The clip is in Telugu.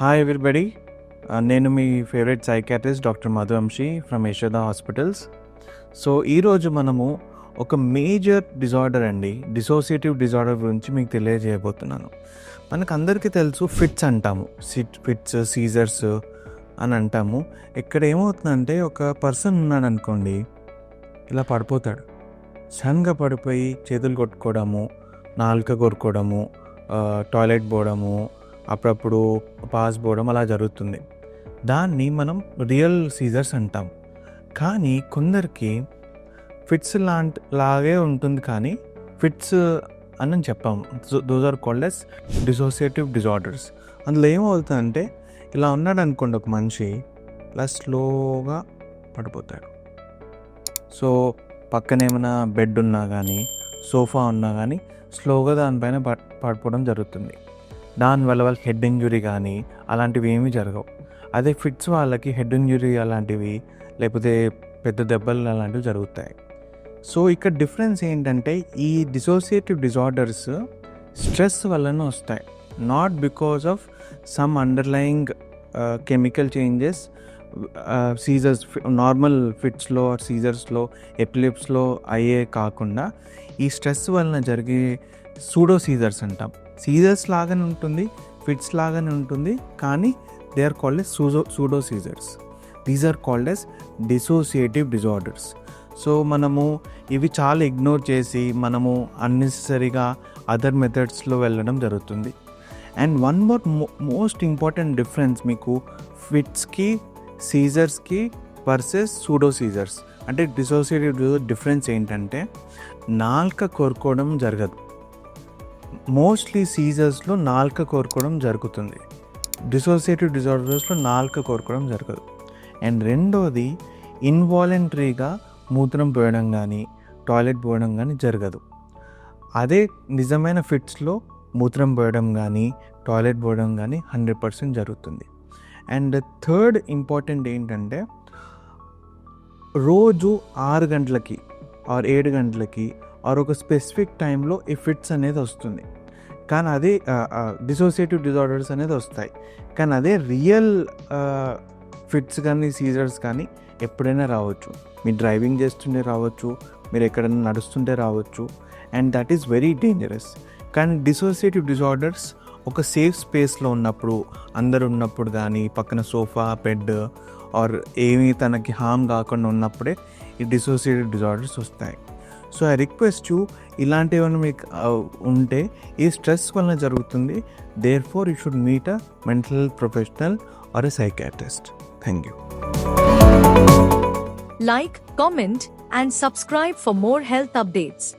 హాయ్ ఎవ్రీబడి uh, నేను మీ favourite psychiatrist doctor Madhuvamshi from Yashoda hospitals so ఈరోజు మనము ఒక మేజర్ డిజార్డర్ అండి. డిసోసియేటివ్ డిజార్డర్ గురించి మీకు తెలియజేయబోతున్నాను. మనకు అందరికీ తెలుసు ఫిట్స్ అంటాము. సిట్ ఫిట్స్ సీజర్స్ అని అంటాము. ఇక్కడ ఏమవుతుందంటే ఒక పర్సన్ ఉన్నాడు అనుకోండి ఇలా పడిపోతాడు. సడన్గా పడిపోయి చేతులు కొట్టుకోవడము నాలుక కొరుకోవడము టాయిలెట్ పోవడము అప్పుడప్పుడు పాస్ పోవడం అలా జరుగుతుంది. దాన్ని మనం రియల్ సీజర్స్ అంటాం. కానీ కొందరికి ఫిట్స్ లాంటి లాగే ఉంటుంది కానీ ఫిట్స్ అని చెప్పాం. Those are called as dissociative disorders అందులో ఏమవుతుందంటే ఇలా ఉన్నాడు అనుకోండి ఒక మనిషి ఇలా స్లోగా పడిపోతాడు. సో పక్కన ఏమైనా బెడ్ ఉన్నా కానీ సోఫా ఉన్నా కానీ స్లోగా దానిపైన పడిపోవడం జరుగుతుంది. దానివల్ల వాళ్ళకి హెడ్ ఇంజురీ కానీ అలాంటివి ఏమీ జరగవు. అదే ఫిట్స్ వాళ్ళకి హెడ్ ఇంజురీ అలాంటివి లేకపోతే పెద్ద దెబ్బలు అలాంటివి జరుగుతాయి. సో ఇక్కడ డిఫరెన్స్ ఏంటంటే ఈ డిసోసియేటివ్ డిజార్డర్స్ స్ట్రెస్ వలన వస్తాయి. Not because of some underlying chemical changes seizures normal ఫిట్స్లో సీజర్స్లో ఎపిలిప్స్లో అయ్యే కాకుండా ఈ స్ట్రెస్ వలన జరిగే సూడో సీజర్స్ అంటాం. సీజర్స్ లాగానే ఉంటుంది ఫిట్స్ లాగానే ఉంటుంది కానీ they are called as pseudo pseudo seizures these are called as dissociative disorders so మనము ఇవి చాలా ఇగ్నోర్ చేసి మనము అన్నెసరీగా అదర్ మెథడ్స్లో వెళ్ళడం జరుగుతుంది. And one more most important difference మీకు ఫిట్స్కి సీజర్స్కి వర్సెస్ సూడో సీజర్స్ అంటే డిసోసియేటివ్ డిఫరెన్స్ ఏంటంటే నాల్క కోరుకోవడం జరగదు. మోస్ట్లీ సీజర్స్లో నాలుక కోరుకోవడం జరుగుతుంది. డిసోసియేటివ్ డిజార్డర్స్లో నాల్క కోరుకోవడం జరగదు. అండ్ రెండోది ఇన్వాలంటరీగా మూత్రం పోయడం కానీ టాయిలెట్ పోయడం కానీ జరగదు. అదే నిజమైన ఫిట్స్లో మూత్రం పోయడం కానీ టాయిలెట్ పోయడం కానీ హండ్రెడ్ పర్సెంట్ జరుగుతుంది. అండ్ థర్డ్ ఇంపార్టెంట్ ఏంటంటే రోజు ఆరు గంటలకి ఆర్ ఏడు గంటలకి ఆర్ ఒక స్పెసిఫిక్ టైంలో ఈ ఫిట్స్ అనేది వస్తుంది. కానీ అదే డిసోసియేటివ్ డిజార్డర్స్ అనేది వస్తాయి. కానీ అదే రియల్ ఫిట్స్ కానీ సీజర్స్ కానీ ఎప్పుడైనా రావచ్చు. మీరు డ్రైవింగ్ చేస్తుంటే రావచ్చు మీరు ఎక్కడైనా నడుస్తుంటే రావచ్చు. And that is very dangerous కానీ డిసోసియేటివ్ డిజార్డర్స్ ఒక సేఫ్ స్పేస్లో ఉన్నప్పుడు అందరు ఉన్నప్పుడు కానీ పక్కన సోఫా బెడ్ ఆర్ ఏమీ తనకి హామ్ కాకుండా ఉన్నప్పుడే ఈ డిసోసియేటెడ్ డిజార్డర్స్ వస్తాయి. సో ఐ రిక్వెస్ట్ యూ ఇలాంటివి మీకు ఉంటే ఈ స్ట్రెస్ వలన జరుగుతుంది. Therefore you should meet a mental professional or a psychiatrist thank you like comment and subscribe for more health updates